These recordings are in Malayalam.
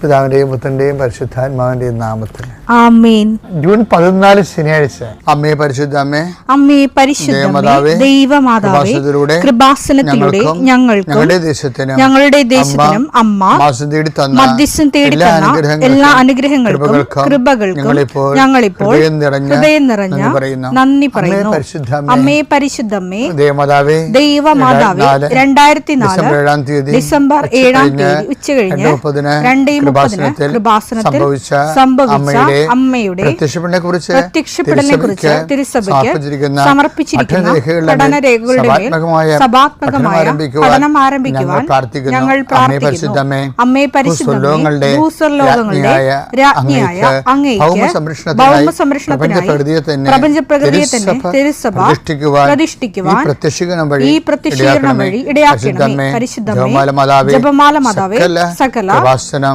പിതാവിന്റെയും പുത്രന്റെയും പരിശുദ്ധാത്മാവിന്റെയും നാമത്തിൽ. ആമേൻ. ജൂൺ പതിനാല് ശനിയാഴ്ച. അമ്മയെ പരിശുദ്ധ അമ്മേ അമ്മേ പരിശുദ്ധ ദേവമാതാവേ, കൃപാസനത്തിലൂടെ ഞങ്ങൾക്കും ഞങ്ങളുടെ ദേശത്തിനും ഞങ്ങളുടെ ദേശത്തിനും അമ്മ മാസം തേടി തന്ന മധ്യസ്ഥം തേടി എല്ലാ തന്ന അനുഗ്രഹങ്ങൾക്കും, എല്ലാ അനുഗ്രഹങ്ങൾക്കും കൃപകൾക്കും ഞങ്ങളിപ്പോൾ ഹൃദയം നിറഞ്ഞ നന്ദി പറയുന്നു. അമ്മയെ അമ്മേ പരിശുദ്ധ അമ്മേ, അമ്മേ പരിശുദ്ധമ്മേ ദേവമാതാവേ ദൈവമാതാവേ രണ്ടായിരത്തി നാല് ഡിസംബർ ഏഴാം തീയതി ഡിസംബർ ഉച്ച ഏഴാം കഴിഞ്ഞ് തീയതി ഉച്ച കഴിഞ്ഞ് രണ്ട് മുപ്പതിന് കൃപാസനത്തിൽ സംഭവിച്ച അമ്മയുടെ പ്രത്യക്ഷപ്പെടനെ കുറിച്ച് പ്രത്യക്ഷപ്പെടലിനെ കുറിച്ച് തിരുസഭയ്ക്ക് സമർപ്പിച്ചിരിക്കുന്ന പഠനരേഖകളുടെ സഭാത്മകമായ പഠനം ആരംഭിക്കുവാൻ ഞങ്ങൾ പ്രാർത്ഥിക്കുന്നു. അമ്മേ ഭൂസ്വർലോകങ്ങളുടെ രാജ്ഞിയായ അങ്ങേക്ക് തന്നെ തിരുസഭ പ്രതിഷ്ഠിക്കുവാൻ ഈ പ്രത്യക്ഷീകരണം വഴി ഇടയാക്കണമേ പരിശുദ്ധമേ ജപമാല മാതാവേ സകല കൃപാസനം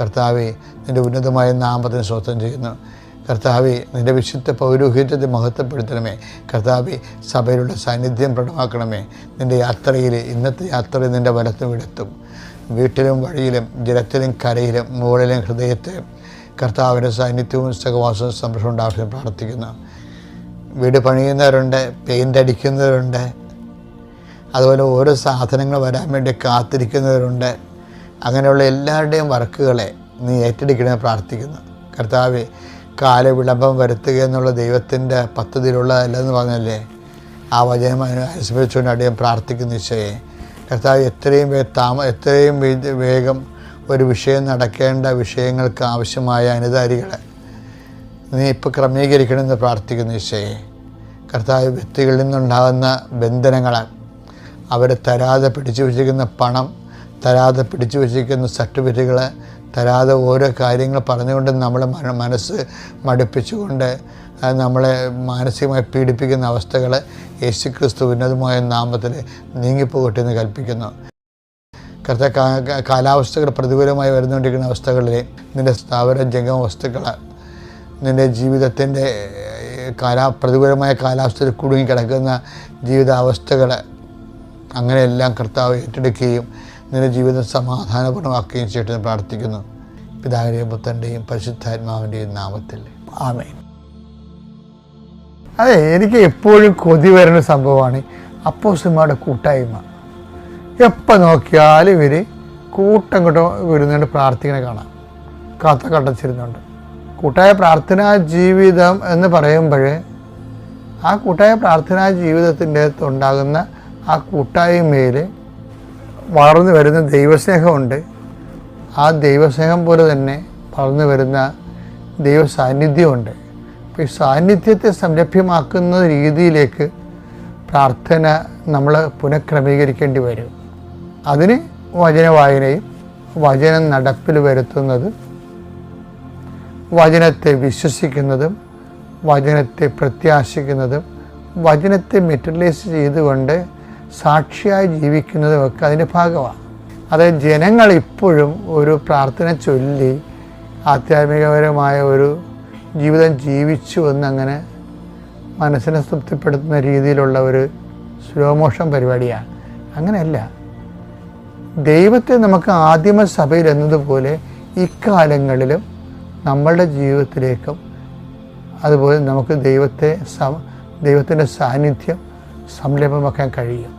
കർത്താവെ നിന്റെ ഉന്നതമായ നാമത്തിന് സ്വസ്ഥം ചെയ്യുന്നു. കർത്താവെ നിന്റെ വിശുദ്ധ പൗരോഹിത്യത്തെ മഹത്വപ്പെടുത്തണമേ. കർത്താവെ സഭയിലുള്ള സാന്നിധ്യം പ്രകടമാക്കണമേ. നിന്റെ യാത്രയിൽ ഇന്നത്തെ യാത്രയിൽ നിന്റെ വലത്തും ഇടത്തും വീട്ടിലും വഴിയിലും ജലത്തിലും കരയിലും മുകളിലും ഹൃദയത്തെ കർത്താവിന്റെ സാന്നിധ്യവും സഹവാസവും സംരക്ഷണം ഉണ്ടാവശ്യം പ്രാർത്ഥിക്കുന്നു. വീട് പണിയുന്നവരുണ്ട് പെയിന്റ് അടിക്കുന്നവരുണ്ട് അതുപോലെ ഓരോ സാധനങ്ങൾ വരാൻ വേണ്ടി കാത്തിരിക്കുന്നവരുണ്ട്. അങ്ങനെയുള്ള എല്ലാവരുടെയും വർക്കുകളെ നീ ഏറ്റെടുക്കണമെന്ന് പ്രാർത്ഥിക്കുന്നു. കർത്താവെ കാലവിളംബം വരുത്തുക എന്നുള്ള ദൈവത്തിന്റെ പദ്ധതിയിലുള്ളതല്ലെന്ന് പറഞ്ഞല്ലേ? ആ വചനം അനുസരിച്ചുകൊണ്ട് അടിയം പ്രാർത്ഥിക്കുന്ന ഈശോയെ. കർത്താവ് എത്രയും താമ എത്രയും വേഗം ഒരു വിഷയം നടക്കേണ്ട വിഷയങ്ങൾക്ക് ആവശ്യമായ അനുതാരികളെ നീ ഇപ്പോൾ ക്രമീകരിക്കണമെന്ന് പ്രാർത്ഥിക്കുന്നു ഈശോയെ. കർത്താവ് വ്യക്തികളിൽ നിന്നുണ്ടാകുന്ന ബന്ധനങ്ങളെ അവരെ തരാതെ പിടിച്ചു വെച്ചിരിക്കുന്ന പണം തരാതെ പിടിച്ചു വച്ചിരിക്കുന്ന സർട്ടിഫിക്കറ്റുകൾ തരാതെ ഓരോ കാര്യങ്ങൾ പറഞ്ഞുകൊണ്ട് നമ്മളെ മന- മനസ്സ് മടുപ്പിച്ചുകൊണ്ട് നമ്മളെ മാനസികമായി പീഡിപ്പിക്കുന്ന അവസ്ഥകൾ യേശു ക്രിസ്തു ഉന്നതമായ നാമത്തിൽ നീങ്ങിപ്പോകട്ടെ എന്ന് കൽപ്പിക്കുന്നു. കർത്ത കാലാവസ്ഥകൾ പ്രതികൂലമായി വരുന്നുകൊണ്ടിരിക്കുന്ന അവസ്ഥകളിൽ നിന്റെ സ്ഥാപന ജംഗമ വസ്തുക്കൾ നിന്റെ ജീവിതത്തിന്റെ കാലാ പ്രതികൂലമായ കാലാവസ്ഥയിൽ കുടുങ്ങിക്കിടക്കുന്ന ജീവിതാവസ്ഥകൾ അങ്ങനെയെല്ലാം കർത്താവ് ഏറ്റെടുക്കുകയും നിന്റെ ജീവിതം സമാധാനപൂർണമാക്കുകയും ചെയ്യട്ടെ എന്ന് പ്രാർത്ഥിക്കുന്നു. പിതാവിന്റെയും പുത്രന്റെയും പരിശുദ്ധാത്മാവിന്റെയും നാമത്തിൽ. ആമേൻ. അതെ എനിക്ക് എപ്പോഴും കൊതി വരുന്ന സംഭവമാണ് അപ്പോസിമാരുടെ കൂട്ടായ്മ. എപ്പോൾ നോക്കിയാലും ഇവർ കൂട്ടം കൂട്ടം വരുന്നുണ്ട് പ്രാർത്ഥിക്കണ കാണാം. കാത്ത കടച്ചിരുന്നുണ്ട്. കൂട്ടായ പ്രാർത്ഥനാ ജീവിതം എന്ന് പറയുമ്പോൾ ആ കൂട്ടായ പ്രാർത്ഥനാ ജീവിതത്തിന്റെ ഉണ്ടാകുന്ന ആ കൂട്ടായ്മയിൽ വളർന്നു വരുന്ന ദൈവസ്നേഹമുണ്ട്. ആ ദൈവസ്നേഹം പോലെ തന്നെ വളർന്നു വരുന്ന ദൈവ സാന്നിധ്യമുണ്ട് അപ്പോൾ ഈ സാന്നിധ്യത്തെ സംരഭ്യമാക്കുന്ന രീതിയിലേക്ക് പ്രാർത്ഥന നമ്മൾ പുനഃക്രമീകരിക്കേണ്ടി വരും. അതിന് വചന വായനയും വചനം നടപ്പിൽ വരുത്തുന്നത് വചനത്തെ വിശ്വസിക്കുന്നതും വചനത്തെ പ്രത്യാശിക്കുന്നതും വചനത്തെ മെറ്റലൈസ് ചെയ്തുകൊണ്ട് സാക്ഷിയായി ജീവിക്കുന്നതും ഒക്കെ അതിന്റെ ഭാഗമാണ്. അതായത് ജനങ്ങൾ ഇപ്പോഴും ഒരു പ്രാർത്ഥന ചൊല്ലി ആധ്യാത്മികപരമായ ഒരു ജീവിതം ജീവിച്ചു എന്നങ്ങനെ മനസ്സിനെ തൃപ്തിപ്പെടുത്തുന്ന രീതിയിലുള്ള ഒരു സ്ലോ മോഷൻ പരിപാടിയാണ്. അങ്ങനെയല്ല. ദൈവത്തെ നമുക്ക് ആദിമ സഭയിൽ എന്നതുപോലെ ഇക്കാലങ്ങളിലും നമ്മളുടെ ജീവിതത്തിലേക്കും അതുപോലെ നമുക്ക് ദൈവത്തെ സ ദൈവത്തിന്റെ സാന്നിധ്യം സംരംഭമാക്കാൻ കഴിയും.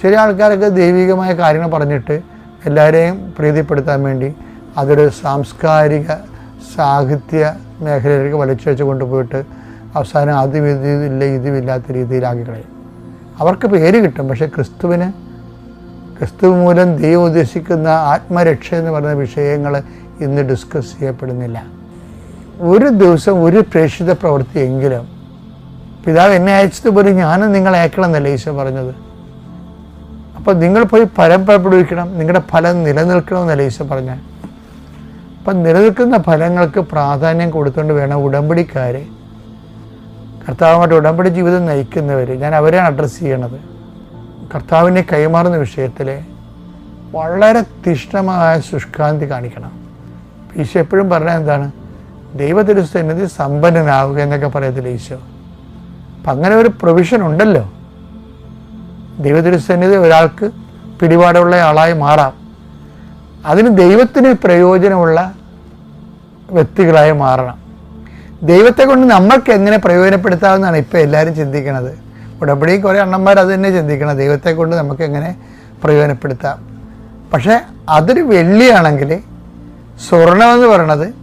ചില ആൾക്കാരൊക്കെ ദൈവികമായ കാര്യങ്ങൾ പറഞ്ഞിട്ട് എല്ലാവരെയും പ്രീതിപ്പെടുത്താൻ വേണ്ടി അതൊരു സാംസ്കാരിക സാഹിത്യ മേഖലയിലേക്ക് വലിച്ചഴിച്ച് കൊണ്ടുപോയിട്ട് അവസാനം അതും ഇതില്ല ഇതുമില്ലാത്ത രീതിയിലാക്കി കളയും. അവർക്ക് പേര് കിട്ടും പക്ഷേ ക്രിസ്തുവിന് ക്രിസ്തു മൂലം ദൈവം ഉദ്ദേശിക്കുന്ന ആത്മരക്ഷ എന്ന് പറയുന്ന വിഷയങ്ങൾ ഇന്ന് ഡിസ്കസ് ചെയ്യപ്പെടുന്നില്ല. ഒരു ദിവസം ഒരു പ്രേക്ഷിത പ്രവൃത്തിയെങ്കിലും പിതാവ് എന്നെ അയച്ചതുപോലെ ഞാനും നിങ്ങളെ അയക്കണം എന്നല്ലേ ഈശോ പറഞ്ഞത്? അപ്പോൾ നിങ്ങൾ പോയി ഫലം പുറപ്പെടുവിക്കണം നിങ്ങളുടെ ഫലം നിലനിൽക്കണം എന്നല്ലേ ഈശോ പറഞ്ഞാൽ അപ്പം നിലനിൽക്കുന്ന ഫലങ്ങൾക്ക് പ്രാധാന്യം കൊടുത്തുകൊണ്ട് വേണം ഉടമ്പടിക്കാരെ. കർത്താവുമായിട്ട് ഉടമ്പടി ജീവിതം നയിക്കുന്നവർ ഞാൻ അവരെയാണ് അഡ്രസ്സ് ചെയ്യണത്. കർത്താവിനെ കൈമാറുന്ന വിഷയത്തിൽ വളരെ തീഷ്ണമായ ശുഷ്കാന്തി കാണിക്കണം. ഈശോ എപ്പോഴും പറഞ്ഞാൽ എന്താണ്? ദൈവത്തിരുസന്നിധി സമ്പന്നനാവുക എന്നൊക്കെ പറയത്തില്ല ഈശോ? അപ്പം അങ്ങനെ ഒരു പ്രൊവിഷൻ ഉണ്ടല്ലോ. ദൈവത്തിരുസന്നിധി ഒരാൾക്ക് പിടിപാടുള്ള ആളായി മാറാം. അതിന് ദൈവത്തിന് പ്രയോജനമുള്ള വ്യക്തികളായി മാറണം. ദൈവത്തെ കൊണ്ട് നമ്മൾക്ക് എങ്ങനെ പ്രയോജനപ്പെടുത്താമെന്നാണ് ഇപ്പോൾ എല്ലാവരും ചിന്തിക്കുന്നത്. ഉടമ്പടി കുറേ അണ്ണന്മാർ അത് തന്നെ ചിന്തിക്കണം. ദൈവത്തെ കൊണ്ട് നമുക്ക് എങ്ങനെ പ്രയോജനപ്പെടുത്താം. പക്ഷേ അതൊരു വെള്ളിയാണെങ്കിൽ സ്വർണമെന്ന് പറയണത്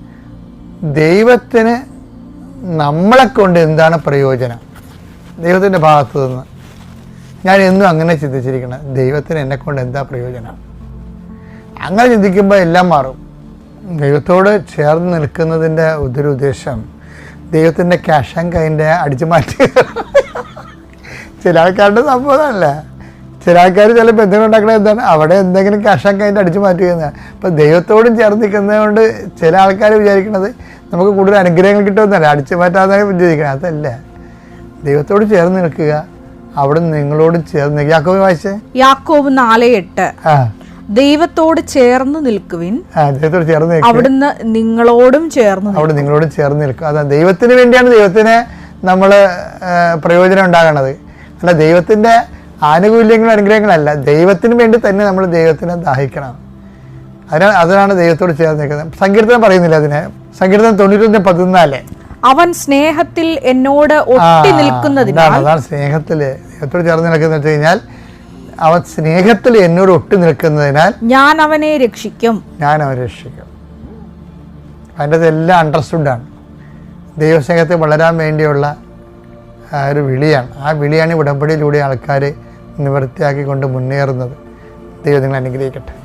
ദൈവത്തിന് നമ്മളെ കൊണ്ട് എന്താണ് പ്രയോജനം? ദൈവത്തിന്റെ ഭാഗത്തു നിന്ന് ഞാൻ എന്നും അങ്ങനെ ചിന്തിച്ചിരിക്കണം. ദൈവത്തിന് എന്നെ കൊണ്ട് എന്താ പ്രയോജനം? അങ്ങനെ ചിന്തിക്കുമ്പോൾ എല്ലാം മാറും. ദൈവത്തോട് ചേർന്ന് നിൽക്കുന്നതിന്റെ ഒരു ഉദ്ദേശം ദൈവത്തിന്റെ ക്യാഷ് ആൻഡ് കൈന്റെ അടിച്ചു മാറ്റി. ചില ആൾക്കാരുടെ സംഭവമല്ല. ചില ആൾക്കാർ ചില ബന്ധങ്ങൾ ഉണ്ടാക്കണത് എന്താണ്? അവിടെ എന്തെങ്കിലും ക്യാഷ് ആൻഡ് കൈന്റെ അടിച്ചു മാറ്റുകയെന്നാണ് അപ്പം ദൈവത്തോടും ചേർന്ന് നിൽക്കുന്നത് കൊണ്ട് ചില ആൾക്കാർ വിചാരിക്കുന്നത് നമുക്ക് കൂടുതൽ അനുഗ്രഹങ്ങൾ കിട്ടുമെന്നല്ല. അടിച്ചു മാറ്റാതെ വിചാരിക്കണം അതല്ല. ദൈവത്തോട് ചേർന്ന് നിൽക്കുക. അവിടെ നിങ്ങളോട് ചേർന്ന് യാക്കോവ് യാക്കോബി വായിച്ചേ? യാക്കോബ് നാല് എട്ട്. ദൈവത്തോട് ചേർന്ന് നിൽക്കുവിൻ. ദൈവത്തോട് ചേർന്ന് അവിടുന്ന് നിങ്ങളോടും ചേർന്ന്. അവിടെ നിങ്ങളോട് ചേർന്ന് നിൽക്കും. അതാ ദൈവത്തിന് വേണ്ടിയാണ് ദൈവത്തിന് നമ്മൾ പ്രയോജനം ഉണ്ടാകണത്. അല്ല ദൈവത്തിന്റെ ആനുകൂല്യങ്ങളും അനുഗ്രഹങ്ങളല്ല ദൈവത്തിന് വേണ്ടി തന്നെ നമ്മൾ ദൈവത്തിനെ ദാഹിക്കണം. അതിനാണ് അതിനാണ് ദൈവത്തോട് ചേർന്ന് നിൽക്കുന്നത്. സങ്കീർത്തനം പറയുന്നില്ല അതിനെ. സങ്കീർത്തനം തൊണ്ണൂറ്റൊന്ന് പതിനാല്. അവൻ സ്നേഹത്തിൽ എന്നോട് ഒട്ടി നിൽക്കുന്നതിനാൽ അതാണ് സ്നേഹത്തിൽ എത്ര ചേർന്ന് നിൽക്കുന്ന വെച്ച് കഴിഞ്ഞാൽ അവൻ സ്നേഹത്തിൽ എന്നോട് ഒട്ടി നിൽക്കുന്നതിനാൽ ഞാൻ അവനെ രക്ഷിക്കും. ഞാൻ അവനെ രക്ഷിക്കും. അതിന്റെ എല്ലാം അണ്ടർസ്റ്റുഡാണ് ദൈവസ്നേഹത്തെ വളരാൻ വേണ്ടിയുള്ള ഒരു വിളിയാണ്. ആ വിളിയാണ് ഉടമ്പടിയിലൂടെ ആൾക്കാർ നിവൃത്തിയാക്കിക്കൊണ്ട് മുന്നേറുന്നത്. ദൈവം നിങ്ങൾ അനുഗ്രഹിക്കട്ടെ.